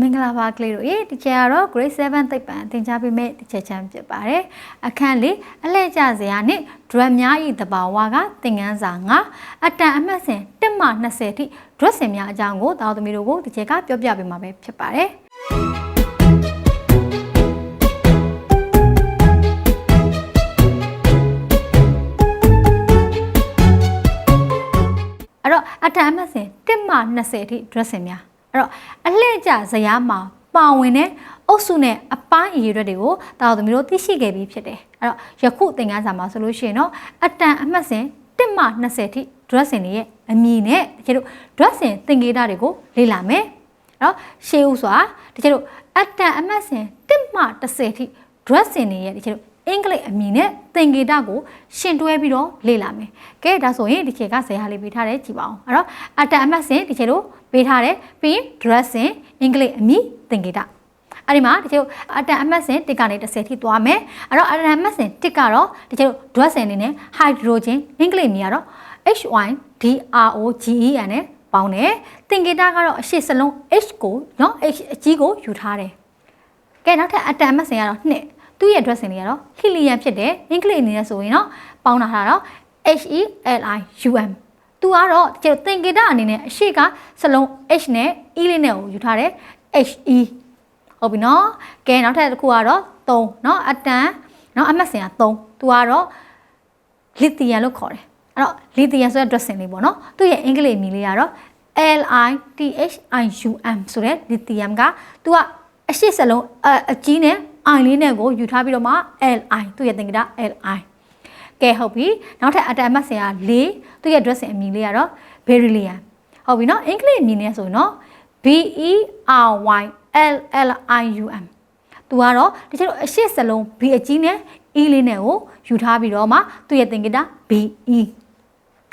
မင်္ဂလာပါကလေးတို့ရေဒီချာကတော့ grade 7သိပ္ပံသင်ကြားပေးမယ့်ဒီချက်ချမ်းဖြစ်ပါတယ်အခန်းလေးအလှည့်ကျစရာနဲ့ drug များဤတဘာဝကသင်ခန်းစာ9အတန်အမှတ်စဉ်1မှ20ထိ drug စင်များအကြောင်းကိုတာသမီတို့ကိုဒီချက်ကပြောပြပေးမှာပဲဖြစ်ပါတယ်အဲ့တော့အတန်အမှတ်စဉ်1မှ20ထိ drug စင်များ အဲ့တော့အလှည့်ကျဇယားမှာပါဝင်တဲ့အုပ်စုနဲ့အပိုင်းအရေးရွက်တွေကိုတာသမီတို့သိရှိခဲ့ပြီးဖြစ်တယ်အဲ့တော့ယခုသင်ခန်းစာမှာဆိုလို့ရှိရင်တော့အတန်အမှတ်စဉ်1မှ20ထိ dressing တွေရဲ့အမည်နဲ့တကယ်လို့ dressing သင်္ကေတတွေကိုလေ့လာမယ်။နော်ရှေးဥစွာတကယ်လို့အတန်အမှတ်စဉ်1မှ10ထိ dressing တွေရဲ့တကယ်လို့ အင်္ဂလိပ်အမည်နဲ့သင်္ကေတကိုရှင်တွဲပြီးတော့လေ့လာမယ်။ကဲဒါဆိုရင်ဒီခေတ်ကဇာတ်လေးပေးထားတယ်ကြည့်ပါအောင်။အဲ့တော့အတန်အမှတ်စဉ်ဒီခေတ်လို့ပေးထားတယ်ပြီးရင် dressing အင်္ဂလိပ်အမည်သင်္ကေတအဲ့ဒီမှာတချို့အတန်အမှတ်စဉ်1ကနေ10ထိသွားမယ်အဲ့တော့အတန်အမှတ်စဉ်1ကတော့တချို့ drug စဉ်အနေနဲ့ hydrogen အင်္ဂလိပ်မျိုးကတော့ HYDROGEN နဲ့ပေါင်းတယ်သင်္ကေတကတော့အရှိစလုံး H ကိုနော် H အကြီးကိုယူထားတယ်ကဲနောက်ထပ်အတန်အမှတ်စဉ်ကတော့2 သူ့ရဲ့ drug စဉ်လေးကတော့ helium ဖြစ်တယ်အင်္ဂလိပ်အနေနဲ့ဆိုရင်တော့ပေါင်းတာတော့ HELIUM သူကတော့ကျသင်္ကေတအနေနဲ့အရှိကစလုံး H နဲ့ E လေးနဲ့ကိုယူထားတယ် HE ဟုတ်ပြီနော်ကဲနောက်ထပ်တစ်ခုကတော့3เนาะအတန်เนาะအမှတ်စဉ်က3သူကတော့လီသီယမ်လို့ခေါ်တယ်အဲ့တော့လီသီယမ်ဆိုတဲ့ dressing လေးပေါ့နော်သူ့ရဲ့အင်္ဂလိပ်အမည်လေးကတော့ L I T H I U M ဆိုတဲ့လီသီယမ်ကသူကအရှိစလုံးအကြီးနဲ့ I လေးနဲ့ကိုယူထားပြီးတော့မှ L I သူ့ရဲ့သင်္ကေတ L I ကဲဟုတ်ပြီနောက်ထပ်အတန်အမှတ်စဉ်က4သူ့ရဲ့ dressing အမည်လေးကတော့ beryllium ဟုတ်ပြီနော်အင်္ဂလိပ်အမည်နဲ့ဆိုရင်တော့ B E R Y L L I U M သူကတော့တချို့အရှိစလုံး B အကြီးနဲ့ E လေးနဲ့ကိုယူထားပြီးတော့မှသူ့ရဲ့သင်္ကေတ B E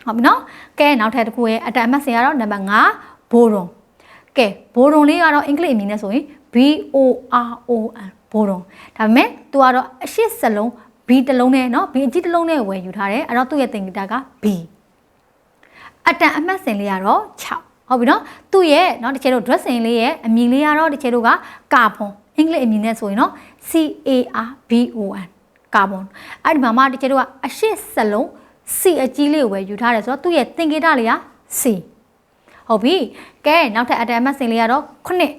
ဟုတ်ပြီနော်ကဲနောက်ထပ်တစ်ခုရဲ့အတန်အမှတ်စဉ်ကတော့နံပါတ်5ဘိုရွန်ကဲဘိုရွန်လေးကတော့အင်္ဂလိပ်အမည်နဲ့ဆိုရင် B O R O N ဘိုရွန်ဒါပေမဲ့သူကတော့အရှိစလုံး B တစ်လုံးနဲ့เนาะ B အကြီးတစ်လုံးနဲ့ဝယ်ယူထားတယ်အဲ့တော့သူ့ရဲ့သင်္ကေတက B အတန်အမှတ်စဉ်လေးကတော့6ဟုတ်ပြီနော်သူ့ရဲ့เนาะတချို့တို့ dressing လေးရဲ့အမည်လေးကတော့တချို့တို့ကကာဗွန်အင်္ဂလိပ်အမည်နဲ့ဆိုရင်တော့ C A R B O N ကာဗွန်အဲ့ဒီမှာမှတချို့တို့ကအရှိစလုံး C အကြီးလေးကိုပဲယူထားတယ်ဆိုတော့သူ့ရဲ့သင်္ကေတလေးက C ဟုတ်ပြီကဲနောက်ထပ်အတန်အမှတ်စဉ်လေးကတော့ခုနှစ်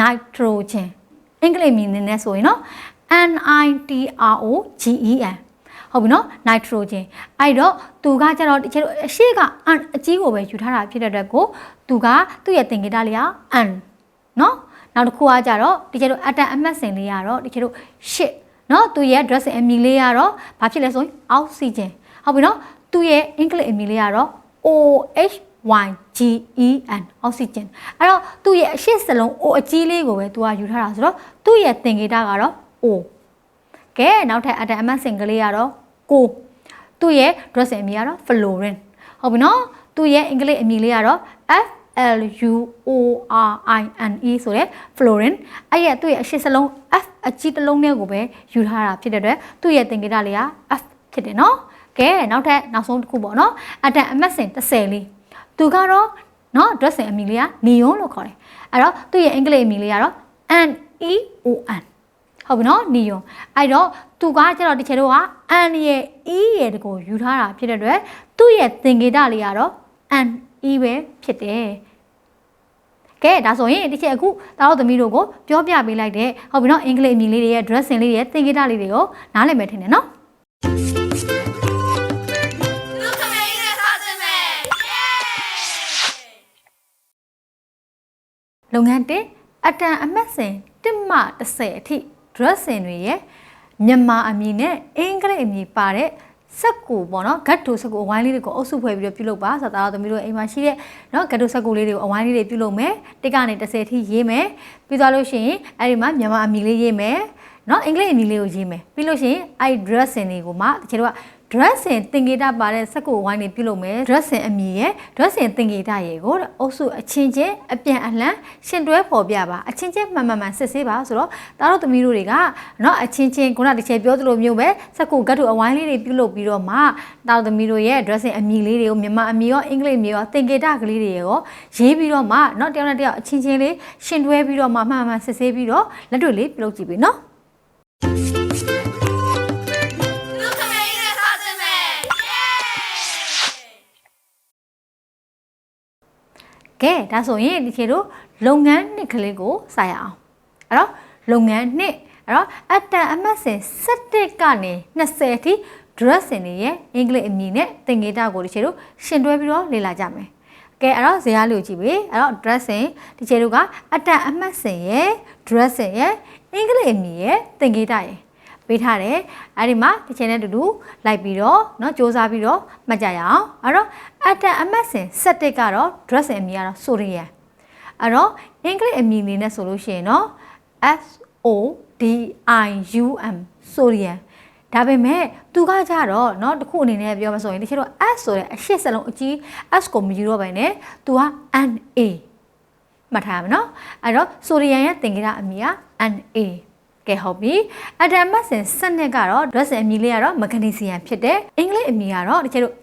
nitrogen အင်္ဂလိပ်အမည်နဲ့ဆိုရင်တော့ N I T R O G E N ဟုတ်ပြီနော် nitrogen အဲ့တော့သူကကျတော့တကယ်လို့အရှိကအအကြီးကိုပဲယူထားတာဖြစ်တဲ့အတွက်ကိုသူကသူ့ရဲ့သင်္ကေတလေးက N နော်နောက်တစ်ခုကကြတော့တကယ်လို့အတန်အမှတ်စဉ်လေးကတော့တကယ်လို့ shit နော်သူရဲ့ dressing အမည်လေးကတော့ဘာဖြစ်လဲဆိုရင် oxygen ဟုတ်ပြီနော်သူရဲ့အင်္ဂလိပ်အမည်လေးကတော့ OH Y G E N oxygen အဲ့တော့သူ့ရဲ့အရှိစလုံး O အကြီးလေးကိုပဲသူကယူထားတာဆိုတော့သူ့ရဲ့သင်္ကေတကတော့ O ကဲနောက်ထပ်အတန်အမတ်စင်ကလေးကတော့ကိုသူ့ရဲ့ dress အမည်ကတော့ fluorine ဟုတ်ပြီနော်သူ့ရဲ့အင်္ဂလိပ်အမည်လေးကတော့ F L U O R I N E ဆိုတဲ့ fluorine အဲ့ရဲ့သူ့ရဲ့အရှိစလုံး F အကြီးတစ်လုံးနဲ့ကိုပဲယူထားတာဖြစ်တဲ့အတွက်သူ့ရဲ့သင်္ကေတလေးက F ဖြစ်တယ်နော်ကဲနောက်ထပ်နောက်ဆုံးတစ်ခုပေါ့နော်အတန်အမတ်စင်30လေး သူကတော့နော် dress အမည်လေးက neon လို့ခေါ်တယ်အဲ့တော့သူ့ရဲ့အင်္ဂလိပ်အမည်လေးကတော့ N E O N ဟုတ်ပြီနော်နီယွန်အဲ့တော့သူကကျတော့တချေတော့ကအန်ရဲ့အီးရဲ့တကိုယူထားတာဖြစ်တဲ့အတွက်သူ့ရဲ့သင်္ကေတလေးကတော့အန်အီးပဲဖြစ်တယ်ကဲဒါဆိုရင်ဒီချက်အခုတားတို့သမီးတို့ကိုပြောပြပေးလိုက်တဲ့ဟုတ်ပြီနော်အင်္ဂလိပ်အမည်လေးတွေရဲ့ dressing လေးတွေရဲ့သင်္ကေတလေးတွေကိုနားလည်မယ်ထင်တယ်နော် လုပ်ငန်းတစ်အတန်အမှတ်စဉ်1မှ30အထိ dressing တွေရဲ့မြန်မာအမည်နဲ့အင်္ဂလိပ်အမည်ပါတဲ့စက်ကူပေါ့နော်ဂတ်တိုစက်ကူအဝိုင်းလေးတွေကိုအုပ်စုဖွဲ့ပြီးတော့ပြုလုပ်ပါဆိုတော့သမီးတို့အိမ်မှာရှိတဲ့နော်ဂတ်တိုစက်ကူလေးတွေကိုအဝိုင်းလေးတွေပြုလုပ်မယ်တစ်ကနေ30ထိရေးမယ်ပြီးသွားလို့ရှိရင်အဲ့ဒီမှာမြန်မာအမည်လေးရေးမယ်နော်အင်္ဂလိပ်အမည်လေးကိုရေးမယ်ပြီးလို့ရှိရင်အဲ့ dressing တွေကိုမှတချို့က dressing သင်္ကေတပါတဲ့စက္ကူဝိုင်းနေပြုလုပ်မယ် dressing အမည်ရဲ့ dressing သင်္ကေတရေကိုတဲ့အုပ်စုအချင်းချင်းအပြန်အလှန်ရှင်တွဲဖော်ပြပါအချင်းချင်းမှန်မှန်မှန်စစ်ဆေးပါဆိုတော့တားတို့သမီးတို့တွေကเนาะအချင်းချင်းခုနတစ်ချက်ပြောသလိုမျိုးပဲစက္ကူဂတ်တုအဝိုင်းလေးတွေပြုလုပ်ပြီးတော့မှတားတို့သမီးတို့ရဲ့ dressing အမည်လေးတွေကိုမြန်မာအမည်ရောအင်္ဂလိပ်အမည်ရောသင်္ကေတကလေးတွေရောရေးပြီးတော့မှเนาะတယောက်နဲ့တယောက်အချင်းချင်းလေးရှင်တွဲပြီးတော့မှမှန်မှန်စစ်ဆေးပြီးတော့လက်တွေ့လေးပြုလုပ်ကြည့်ပြီเนาะ ကဲဒါဆိုရင်ဒီခေတ်တို့လုပ်ငန်းနှစ်ကလေးကိုစရအောင်အဲ့တော့လုပ်ငန်းနှစ်အဲ့တော့အတန်အမှတ်စဉ်17ကနေ20အထိ dressing တွေရဲ့အင်္ဂလိပ်အမည်နဲ့သင်္ကေတကိုဒီခေတ်တို့ရှင်တွဲပြီးတော့လေ့လာကြမယ်ကဲအဲ့တော့ဇာတ်လေးကိုကြည့်ပြီအဲ့တော့ dressing ဒီခြေတို့ကအတန်အမှတ်စဉ်ရဲ့ dressing ရဲ့အင်္ဂလိပ်အမည်ရဲ့သင်္ကေတရဲ့ ပေးထားတယ်အဲ့ဒီမှာဒီချိန်နဲ့တူတူလိုက်ပြီးတော့เนาะစူးစမ်းပြီးတော့မှတ်ကြရအောင်အဲ့တော့အတန်အမှတ်စဉ်17ကတော့ dressing အမည်ကတော့ Sorian အဲ့တော့အင်္ဂလိပ်အမည်လေးနဲ့ဆိုလို့ရှိရင်เนาะ S O D I U M Sorian ဒါပေမဲ့သူကကြတော့เนาะတခုအနေနဲ့ပြောမှဆိုရင်တချို့တော့ S ဆိုတဲ့အရှစ်စလုံးအကြီး S ကိုမယူတော့ဘဲနဲ့သူက N A မှတ်ထားရမယ်နော်အဲ့တော့ဆိုဒီယမ်ရဲ့သင်္ကေတအမည်က NA ကဲဟုတ်ပြီအတမ်မတ်စင်စနစ်ကတော့ dress အမည်လေးကတော့ magnesium ဖြစ်တယ်အင်္ဂလိပ်အမည်ကတော့တကယ်လို့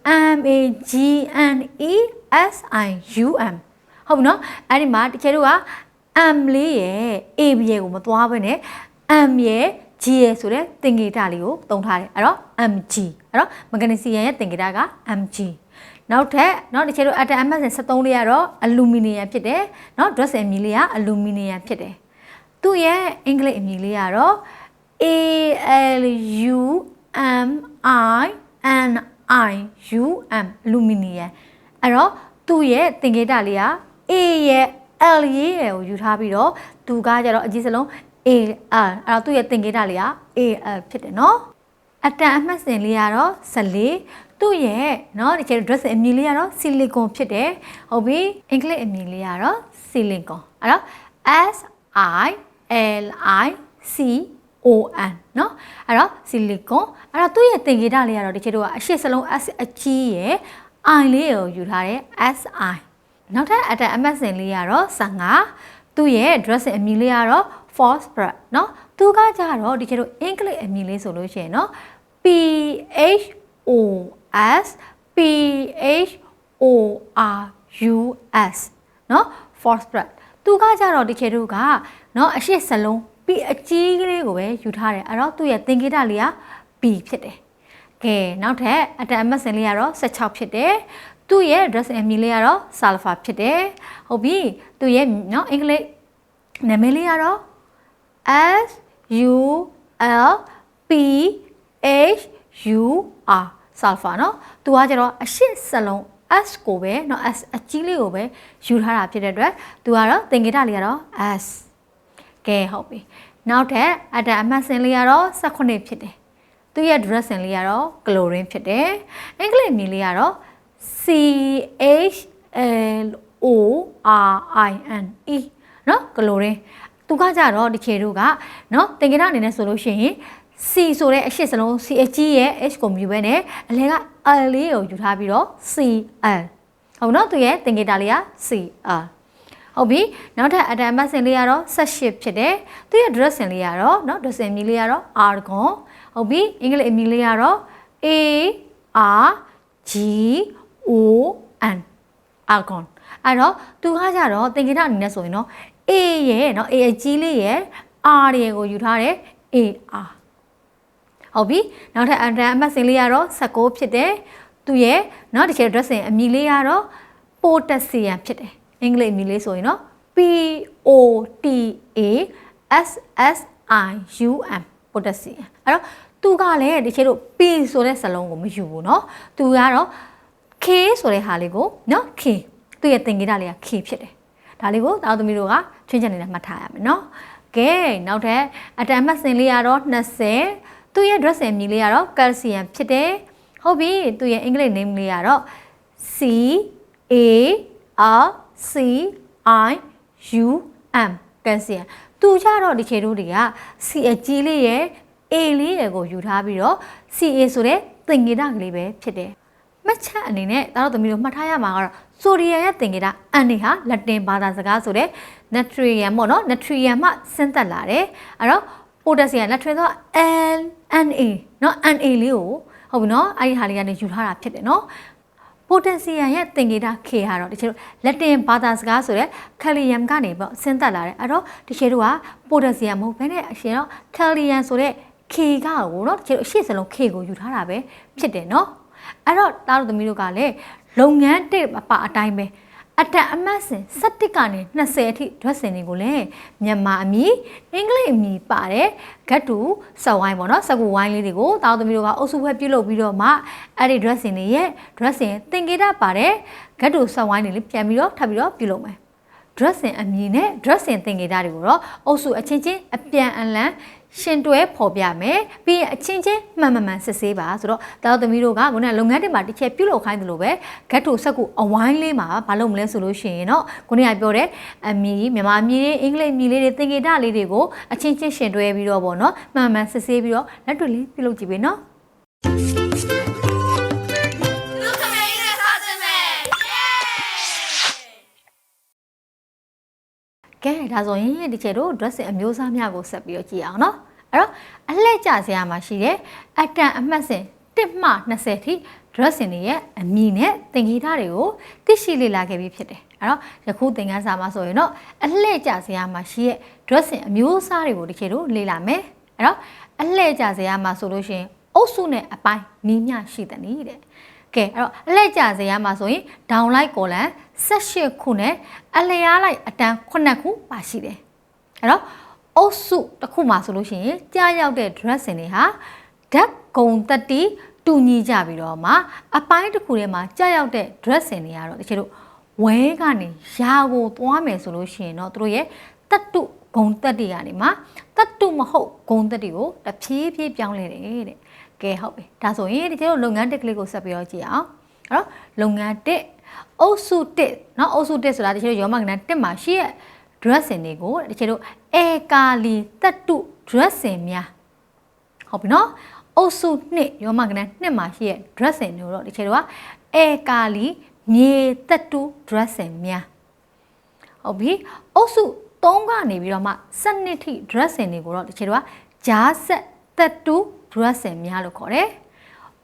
MAGNESIUM ဟုတ်ပြီနော်အဲ့ဒီမှာတကယ်လို့က M လေးရဲ့ AB ရဲ့ကိုမသွားဘဲနဲ့ M ရဲ့ G ရဲ့ဆိုတဲ့သင်္ကေတလေးကိုသုံးထားတယ်အဲ့တော့ MG အဲ့တော့ magnesium ရဲ့သင်္ကေတက MG နောက်ထပ်เนาะတချို့အတမ်အမတ်စင်73လေးကတော့အလူမီနီယမ်ဖြစ်တယ်เนาะ dress အမည်လေးကအလူမီနီယမ်ဖြစ်တယ် သူ့ရဲ့အင်္ဂလိပ်အမည်လေးကတော့ A L U M I N I U M အလူမီနီယမ်အဲ့တော့သူ့ရဲ့သင်္ကေတလေးက A ရဲ့ L ရေးရယ်ကိုယူထားပြီးတော့သူကကြတော့အကြီးစလုံး A L အဲ့တော့သူ့ရဲ့သင်္ကေတလေးက A L ဖြစ်တယ်เนาะ အတန်အမှတ်စဉ်လေးကတော့14သူ့ရဲ့เนาะဒီကျ dress အမည်လေးကတော့ silicon ဖြစ်တယ်ဟုတ်ပြီအင်္ဂလိပ်အမည်လေးကတော့ silicon အဲ့တော့ S I L I C O N เนาะအဲ့တော့ silicon အဲ့တော့သူ့ရဲ့သင်္ကေတလေးကတော့ဒီကျတော့အရှစ်စလုံး S အကြီးရဲ့ I လေးကိုယူထားတယ် S I နောက်ထပ်အတန်အမှတ်စဉ်လေးကတော့15သူ့ရဲ့ dress အမည်လေးကတော့ phosphorus เนาะသူကကြတော့ဒီကျတော့အင်္ဂလိပ်အမည်လေးဆိုလို့ရှိရင်เนาะ P H O S P H O R U S เนาะ phosphorus သူကကြတော့ဒီခေတ်တို့ကเนาะအရှိစလုံး P အကြီးကလေးကိုပဲယူထားတယ်အဲ့တော့သူ့ရဲ့သင်္ကေတလေးက P ဖြစ်တယ်ကဲနောက်ထပ်အတန်အမတ်စင်လေးကတော့16ဖြစ်တယ်သူ့ရဲ့ dress အမည်လေးကတော့ sulfur ဖြစ်တယ်ဟုတ်ပြီသူ့ရဲ့เนาะအင်္ဂလိပ်နာမည်လေးကတော့ S U L P H U R sulfur เนาะသူကကျတော့အရှစ်စလုံး S ကိုပဲเนาะ S အကြီးလေးကိုပဲယူထားတာဖြစ်တဲ့အတွက်သူကတော့သင်္ကေတလေးကတော့ S ကဲဟုတ်ပြီနောက်ထပ်အတန်အမှတ်စင်လေးကတော့18ဖြစ်တယ်သူရဲ့ dress စင်လေးကတော့ chlorine ဖြစ်တယ်အင်္ဂလိပ်မြေလေးကတော့ C H L O R I N E เนาะ chlorine သူကကြတော့ဒီခေတို့ကเนาะသင်္ကေတအနေနဲ့ဆိုလို့ရှိရင် C ဆိုတဲ့အရှစ်စလုံး C အကြီးရဲ့ H ကိုမြူပဲနဲ့အလဲက L လေးကိုယူထားပြီးတော့ CL ဟုတ်နော်သူရဲ့သင်္ကေတလေးက CL ဟုတ်ပြီနောက်ထပ်အတန်မတ်စင်လေးကတော့18ဖြစ်တယ်သူရဲ့ dress စင်လေးကတော့เนาะ dress စင်မီလေးကတော့ argon ဟုတ်ပြီအင်္ဂလိပ်အမည်လေးကတော့ A R G O N argon အဲ့တော့သူကကြတော့သင်္ကေတအနေနဲ့ဆိုရင်တော့ A ရဲ့เนาะ A အကြီးလေးရဲ့ R တွေကိုယူထားတယ် AR ဟုတ်ပြီနောက်ထပ်အန်ဒရန်အမှတ်စဉ်လေးကတော့16ဖြစ်တယ်သူရဲ့နော်တကယ် dress င်အမည်လေးကတော့ potassium ဖြစ်တယ်အင်္ဂလိပ်အမည်လေးဆိုရင်နော် P O T A S S I U M potassium အဲ့တော့သူကလည်းတကယ်လို့ P ဆိုတဲ့စလုံးကိုမယူဘူးနော်သူကတော့ K ဆိုတဲ့ဟာလေးကိုနော် K သူရဲ့သင်္ကေတလေးက K ဖြစ်တယ်ဒါလေးကိုတောင်သမီးတို့ကချွင်းချက်နေနဲ့မှတ်ထားရမယ်နော်ကဲနောက်ထပ်အတန်မှတ်စဉ်လေးကတော့20 သူ့ရဲ့ dress အမည်လေးကတော့ calcium ဖြစ်တယ်ဟုတ်ပြီသူ့ရဲ့အင်္ဂလိပ် name လေးကတော့ C A R C I U M calcium သူကြတော့ဒီခေတို့တွေက C အကြီးလေးရဲ့ A လေးရယ်ကိုယူထားပြီးတော့ CA ဆိုတဲ့သင်္ကေတကလေးပဲဖြစ်တယ်မှတ်ချက်အနေနဲ့ဒါတော့သမီးတို့မှတ်ထားရမှာကတော့ဆိုဒီယမ်ရဲ့သင်္ကေတအန်နေဟာလက်တင်ဘာသာစကားဆိုတဲ့ natrium ပေါ့နော် natrium မှဆင်းသက်လာတယ်အဲ့တော့ potassium လက်ထွင်သော N Na เนาะ Na လေးကိုဟုတ်ပြီเนาะအဲ့ဒီဟာလေးကနေယူထားတာဖြစ်တယ်เนาะ potassium ရဲ့သင်္ကေတ K ကတော့တချို့လက်တင်ဘာသာစကားဆိုတဲ့ calcium ကနေပေါ့ဆင်းသက်လာတယ်အဲ့တော့တချို့တို့က potassium မဟုတ်ဘဲနဲ့အရှင်တော့ calcium ဆိုတဲ့ K ကကိုเนาะတချို့အရှိစလုံး K ကိုယူထားတာပဲဖြစ်တယ်เนาะအဲ့တော့တားတို့သမီးတို့ကလည်းလုပ်ငန်းတစ်အပအတိုင်းပဲ အတန်အမတ်စင်17ကနေ20အထိဒွတ်စင်တွေကိုလည်းမြန်မာအမည်အင်္ဂလိပ်အမည်ပါတယ်ဂတ်တူစက်ဝိုင်းပေါ့နော်စက်ကူဝိုင်းလေးတွေကိုတားသမီးတို့ကအုပ်စုဖွဲ့ပြုလုပ်ပြီးတော့မှအဲ့ဒီ dressing တွေရဲ့ dressing သင်္ကေတပါတယ်ဂတ်တူစက်ဝိုင်းတွေလေးပြန်ပြီးတော့ထပ်ပြီးတော့ပြုလုပ်မယ် dressing အမည်နဲ့ dressing သင်္ကေတတွေကိုတော့အုပ်စုအချင်းချင်းအပြန်အလှန် ရှင်တွဲဖော်ပြမယ်ပြီးရင်အချင်းချင်းမှန်မှန်မှန်စစ်ဆေးပါဆိုတော့တာသမီးတို့ကခုနကလုပ်ငန်းတွေမှာတစ်ချက်ပြုလုပ်ခိုင်းသလိုပဲဂတ်တိုဆက်ကူအဝိုင်းလေးမှာမလုပ်မလဲဆိုလို့ရှိရင်တော့ခုနကပြောတဲ့အမည်မြန်မာအမည်တွေအင်္ဂလိပ်အမည်လေးတွေသင်္ကေတလေးတွေကိုအချင်းချင်းရှင်တွဲပြီးတော့ပေါ့နော်မှန်မှန်စစ်ဆေးပြီးတော့လက်တွေ့လေးပြုလုပ်ကြည့်ပေးနော်လူခမင်းနဲ့စားစမယ်ကဲဒါဆိုရင်ဒီချေတို့ dressing အမျိုးအစားများကိုဆက်ပြီးတော့ကြည့်အောင်နော် အဲ့တော့အလှည့်ကျစရာမှာရှိတဲ့အတန်အမှတ်စဉ်1မှ20ထိ dressing တွေရဲ့အမည်နဲ့သင်္ကေတတွေကိုသိရှိလေ့လာခဲ့ပြီးဖြစ်တယ်အဲ့တော့ယခုသင်ခန်းစာမှာဆိုရင်တော့အလှည့်ကျစရာမှာရှိတဲ့ dressing အမျိုးအစားတွေကိုဒီချေတို့လေ့လာမယ်အဲ့တော့အလှည့်ကျစရာမှာဆိုလို့ရှိရင်အုပ်စုနဲ့အပိုင်းမီးမျှရှိတဲ့နည်းတဲ့ကဲအဲ့တော့အလှည့်ကျစရာမှာဆိုရင် down light column 18ခုနဲ့အလျားလိုက်အတန်း9ခုပါရှိတယ်အဲ့တော့ အုပ်စုတစ်ခုမှာဆိုလို့ရှိရင်ကြားရောက်တဲ့ dressing တွေဟာဓာတ်ဂုံတက်တီတူညီကြပြီးတော့မှအပိုင်းတစ်ခုထဲမှာကြားရောက်တဲ့ dressing တွေကတော့တချို့တို့ဝဲကနေရာကိုသွားမယ်ဆိုလို့ရှိရင်တော့တို့ရဲ့တတ္တုဂုံတက်တီကနေမှတတ္တုမဟုတ်ဂုံတက်တီကိုတဖြည်းဖြည်းပြောင်းလဲတယ်တဲ့ ကဲဟုတ်ပြီဒါဆိုရင်ဒီကျတော့လုပ်ငန်းတစ်ကလေးကိုဆက်ပြီးတော့ကြည့်အောင်အဲ့တော့လုပ်ငန်းတစ်အုပ်စုတစ်เนาะအုပ်စုတစ်ဆိုတာဒီကျတော့ရောမကနတစ်မှာရှိရဲ့ ဒရက်စင်တွေကိုတကယ်လို့အေကာလီတတုဒရက်စင်များဟုတ်ပြီနော်အုပ်စုနှစ်ရောမကနန်းနှစ်မှာရှိတဲ့ dressing မျိုးတော့ဒီခြေတော့အေကာလီမြေတက်တူ dressing များဟုတ်ပြီအုပ်စု၃ကနေပြီးတော့မှစနစ်ထိ dressing တွေကိုတော့ဒီခြေတော့ဂျားဆက်တက်တူ dressing များလို့ခေါ်တယ်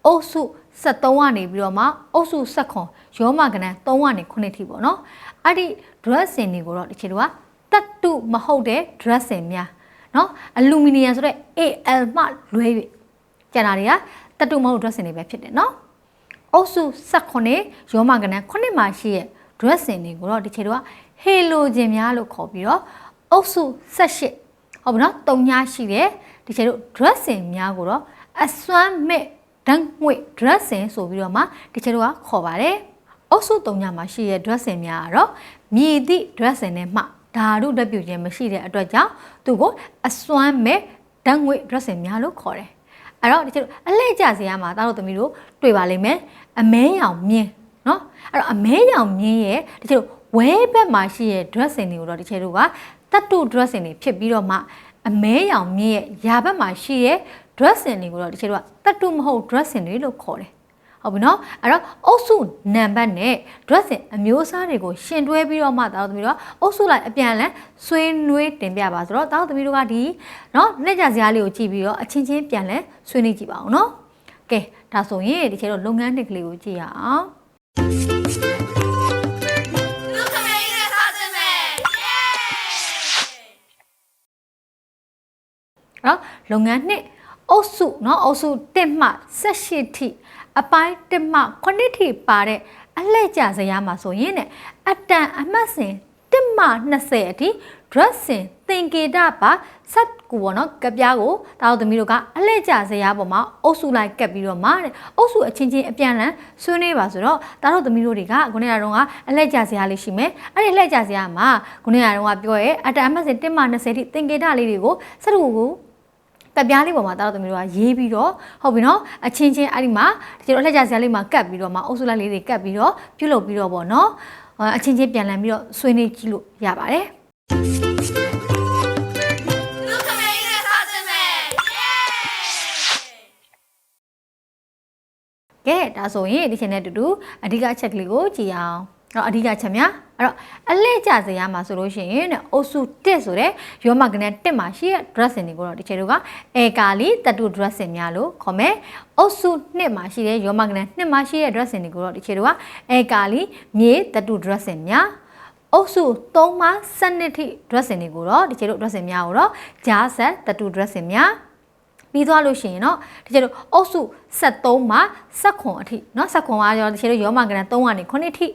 အုပ်စု73ကနေပြီးတော့မှအုပ်စု7ခွန်ရောမကနန်း3ကနေ9ထိပေါ့နော်အဲ့ဒီ dressing တွေကိုတော့ဒီခြေတော့ တတ္တုမဟုတ်တဲ့ dressing များနော်အလူမီနီယံဆိုတဲ့ AL မှလွဲ၍ကျန်တာတွေကတတ္တုမဟုတ် dressing တွေပဲဖြစ်တယ်နော်။အုပ်စု79ရောမကနန်9မှာရှိရဲ့ dressing တွေကိုတော့ဒီချေတို့က halogen များလို့ခေါ်ပြီးတော့အုပ်စု78ဟုတ်ပြီနော်တုံညာရှိတယ်ဒီချေတို့ dressing များကိုတော့အစွမ်းမဲ့ဓာတ်ငွေ dressing ဆိုပြီးတော့မှဒီချေတို့ကခေါ်ပါတယ်အုပ်စုတုံညာမှာရှိတဲ့ dressing များကတော့မြည်သည့် dressing နဲ့မှ ဓာတုဓာတ်ပြုခြင်းမရှိတဲ့အတွက်ကြောင့်သူကိုအစွမ်းမဲ့ဓာတ်ငွေ့ဒရက်စင်များလို့ခေါ်တယ်။အဲ့တော့ဒီချက်အလှည့်ကျစရာမှာသားတို့သမီးတို့တွေ့ပါလိမ့်မယ်။အမဲရောင်မြင်းနော်။အဲ့တော့အမဲရောင်မြင်းရဲ့ဒီချက်ဝဲဘက်မှာရှိတဲ့ဒရက်စင်တွေကိုတော့ဒီချက်တို့ကတတ်တုဒရက်စင်တွေဖြစ်ပြီးတော့မှအမဲရောင်မြင်းရဲ့ယာဘက်မှာရှိတဲ့ dressing တွေကိုတော့တချို့ကတတ်တူမဟုတ် dressing တွေလို့ခေါ်တယ် ဟုတ်ပြီနော်အဲ့တော့အုပ်စုနံပါတ်နဲ့ dressing အမျိုးအစားတွေကိုရှင်တွဲပြီးတော့မှတာသမီးတို့ကအုပ်စုလိုက်အပြန်အလှန်ဆွေးနွေးတင်ပြပါဆိုတော့တာသမီးတို့ကဒီနော်လက်ကြစရာလေးကိုကြည့်ပြီးတော့အချင်းချင်းပြန်လဲဆွေးနွေးကြည့်ပါအောင်နော်ကဲဒါဆိုရင်ဒီချေတို့လုပ်ငန်းတစ်ကလေးကိုကြည့်ရအောင်လူခမင်းနဲ့စားစမယ်နော်လုပ်ငန်းနှစ် အုပ်စုเนาะအုပ်စု1မှ18ထိအပိုင်း1မှ9ထိပါတဲ့အလှည့်ကျစရာမှာဆိုရင်ねအတန်အမှတ်စဉ်1မှ20အထိ dressing သင်္ကေတပါဆက်ကူပေါ့နော်ကပ်ပြားကိုတာတို့သမီးတို့ကအလှည့်ကျစရာပေါ်မှာအုပ်စုလိုက်ကပ်ပြီးတော့မှတဲ့အုပ်စုအချင်းချင်းအပြန်လန်ဆွေးနွေးပါဆိုတော့တာတို့သမီးတို့တွေကခုနကတော့ကအလှည့်ကျစရာလေးရှိမယ်အဲ့ဒီအလှည့်ကျစရာမှာခုနကတော့ပြောရဲအတန်အမှတ်စဉ်1မှ20ထိသင်္ကေတလေးတွေကိုစက်တူကို ကပ်ပြားလေးပေါ်မှာတားတော့သမီးတို့ကရေးပြီးတော့ဟုတ်ပြီနော်အချင်းချင်းအဲ့ဒီမှာဒီလိုအလှည့်ကျစရာလေးမှာကပ်ပြီးတော့မှအုပ်စုလိုက်လေးတွေကပ်ပြီးတော့ပြုတ်လုပ်ပြီးတော့ပေါ့နော်အချင်းချင်းပြန်လည်ပြီးတော့ဆွေးနွေးကြည့်လို့ရပါတယ်ကဲဒါဆိုရင်ဒီချိန်နဲ့အတူတူအဓိကအချက်ကလေးကိုကြည့်အောင်အဲ့ တော့အဓိကချက်များအဲ့တော့အလဲကျစရာမှာဆိုလို့ရှိရင်တဲ့အုပ်စု1ဆိုတဲ့ရောမကနေ1မှာရှိတဲ့ dressing တွေကိုတော့ဒီချိန်တို့ကအေကာလီတတူ dressing များလို့ခေါ်မယ်အုပ်စု2မှာရှိတဲ့ရောမကနေ2မှာရှိတဲ့ dressing တွေကိုတော့ဒီချိန်တို့ကအေကာလီမြေတတူ dressing များအုပ်စု3မှာ7ထိ dressing တွေကိုတော့ဒီချိန်တို့ dressing များကိုတော့ဂျားဆက်တတူ dressing များပြီးသွားလို့ရှိရင်เนาะဒီကျတော့အုပ်စု73မှာ79အထိเนาะ79ကရောဒီကျတော့ရောမကနန်3ကနေ9အထိ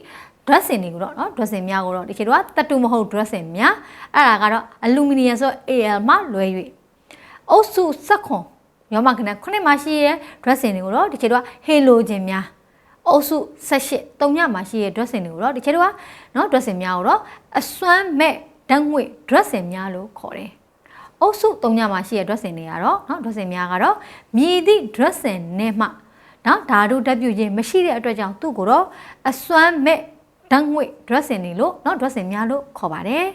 dressing တွေကိုတော့เนาะ dressing များကိုတော့ဒီကျတော့တတူမဟုတ် dressing များအဲ့ဒါကတော့ aluminum ဆို AL မှာလွဲ၍အုပ်စု79ရောမကနန်9မှာရှိရဲ့ dressing တွေကိုတော့ဒီကျတော့ halogen များအုပ်စု78တုံညမှာရှိရဲ့ dressing တွေကိုတော့ဒီကျတော့เนาะ dressing များကိုတော့အစွမ်းမဲ့ဓာတ်ငွေ dressing များလို့ခေါ်တယ်အုပ်စု၃ညမှာရှိတဲ့ dressing တွေကတော့เนาะ dressing များကတော့မြည်သည့် dressing နဲ့မှเนาะဓာတုဓာတ်ပြုခြင်းမရှိတဲ့အတွက်ကြောင့်သူ့ကိုတော့အစွမ်းမဲ့ ဓာတ်ငွေ dressing တွေလို့เนาะ dressing များလို့ခေါ်ပါတယ်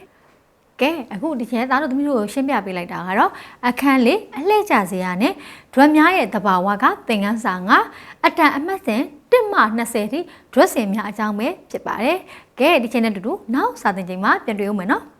ကဲအခုဒီကျဲသားတို့သမီးတို့ကိုရှင်းပြပေးလိုက်တာကတော့အခန်းလေးအလှည့်ကျစရာနဲ့ drum များရဲ့တဘာဝကသင်ခန်းစာ9အတန်အမှတ်စဉ်1မှ20ထိ dressing များအကြောင်းပဲဖြစ်ပါတယ်ကဲဒီချိန်နဲ့တူတူနောက်စာသင်ချိန်မှာပြန်တွေ့ဦးမယ်နော်